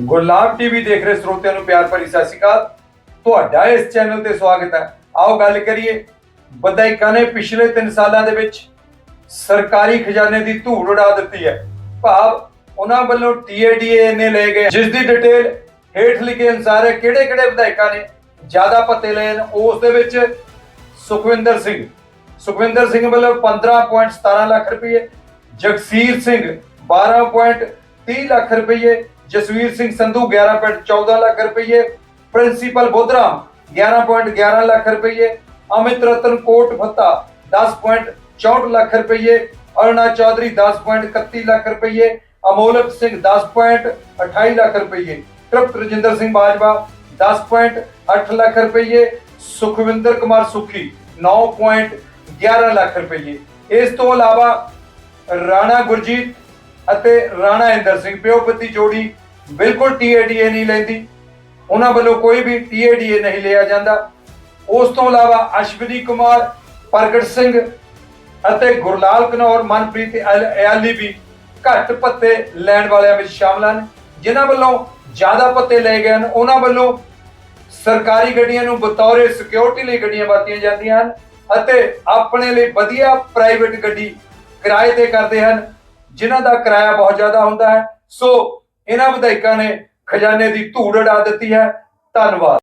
Gurlab TV ਦੇਖ ਰਹੇ ਸਰੋਤਿਆਂ ਨੂੰ ਪਿਆਰ ਭਰੀ ਸਤਿ ਸ਼੍ਰੀ ਅਕਾਲ। ਤੁਹਾਡਾ ਇਸ ਚੈਨਲ ਤੇ ਸਵਾਗਤ ਹੈ। ਆਓ ਗੱਲ ਕਰੀਏ ਵਿਧਾਇਕਾਂ ਨੇ ਪਿਛਲੇ 3 ਸਾਲਾਂ ਦੇ ਵਿੱਚ ਸਰਕਾਰੀ ਖਜ਼ਾਨੇ ਦੀ ਧੂੜ ਉਡਾ ਦਿੱਤੀ ਹੈ। ਭਾਵ ਉਹਨਾਂ ਵੱਲੋਂ ਟੀਏਡੀਏ ਨੇ ਲਏ ਗਏ। ਜਿਸ ਦੀ ਡਿਟੇਲ ਹੇਠ ਲਿਖੇ ਅਨੁਸਾਰ ਹੈ ਕਿਹੜੇ ਕਿਹੜੇ ਵਿਧਾਇਕਾਂ ਨੇ ਜ਼ਿਆਦਾ ਪੱਤੇ ਲਏ ਨੇ ਉਸ ਦੇ ਵਿੱਚ ਸੁਖਵਿੰਦਰ ਸਿੰਘ। ਸੁਖਵਿੰਦਰ ਸਿੰਘ ਵੱਲੋਂ 15.17 ਲੱਖ ਰੁਪਏ, ਜਗਸੀਰ ਸਿੰਘ 12.30 ਲੱਖ ਰੁਪਏ ਜਸਵੀਰ ਸਿੰਘ ਸੰਧੂ 11.14 ਲੱਖ ਰੁਪਏ ਪ੍ਰਿੰਸੀਪਲ ਬੋਧਰਾਮ 11.11 ਲੱਖ ਰੁਪਏ ਅਮਿਤ ਰਤਨ ਕੋਟ ਫੱਤਾ 10.64 ਲੱਖ ਰੁਪਏ ਅਰੁਣਾ ਚੌਧਰੀ 10.31 ਲੱਖ ਰੁਪਏ ਅਮੋਲਕ ਸਿੰਘ 10.28 ਲੱਖ ਰੁਪਏ ਤ੍ਰਿਪਤ ਰਜਿੰਦਰ ਸਿੰਘ ਬਾਜਵਾ 10.8 ਲੱਖ ਰੁਪਏ ਸੁਖਵਿੰਦਰ ਕੁਮਾਰ ਸੁਖੀ 9.11 ਲੱਖ ਰੁਪਏ ਇਸ ਤੋਂ ਇਲਾਵਾ ਰਾਣਾ ਗੁਰਜੀਤ ਅਤੇ ਰਾਣਾ ਇੰਦਰ ਸਿੰਘ ਪਿਓਪਤੀ ਜੋੜੀ ਬਿਲਕੁਲ ਟੀਏਡੀਏ ਨਹੀਂ ਲੈਂਦੀ। ਉਹਨਾਂ ਵੱਲੋਂ ਕੋਈ ਵੀ ਟੀਏਡੀਏ ਨਹੀਂ ਲਿਆ ਜਾਂਦਾ। ਉਸ ਤੋਂ ਇਲਾਵਾ ਅਸ਼ਵਨੀ ਕੁਮਾਰ, ਪ੍ਰਗਟ ਸਿੰਘ ਅਤੇ ਗੁਰਲਾਲ ਕਨੌਰ, ਮਨਪ੍ਰੀਤ ਅਲ- ਅਯਾਲੀ ਵੀ ਘੱਟ ਪੱਤੇ ਲੈਣ ਵਾਲਿਆਂ ਵਿੱਚ ਸ਼ਾਮਲ ਹਨ। ਜਿਨ੍ਹਾਂ ਵੱਲੋਂ ਜ਼ਿਆਦਾ ਪੱਤੇ ਲਏ ਗਏ ਹਨ, ਉਹਨਾਂ ਵੱਲੋਂ ਸਰਕਾਰੀ ਗੱਡੀਆਂ ਨੂੰ ਬਤੌਰੇ ਸਿਕਿਉਰਿਟੀ ਲਈ ਗੱਡੀਆਂ ਵਰਤੀਆਂ ਜਾਂਦੀਆਂ ਹਨ ਅਤੇ ਆਪਣੇ ਲਈ ਵਧੀਆ ਪ੍ਰਾਈਵੇਟ ਗੱਡੀ ਕਿਰਾਏ ਤੇ ਕਰਦੇ ਹਨ। ਜਿਨ੍ਹਾਂ ਦਾ ਕਿਰਾਇਆ ਬਹੁਤ ਜ਼ਿਆਦਾ ਹੁੰਦਾ ਹੈ, ਸੋ ਇਹਨਾਂ ਵਿਧਾਇਕਾਂ ਨੇ ਖਜ਼ਾਨੇ ਦੀ ਧੂੜ ਉਡਾ ਦਿੱਤੀ ਹੈ। ਧੰਨਵਾਦ।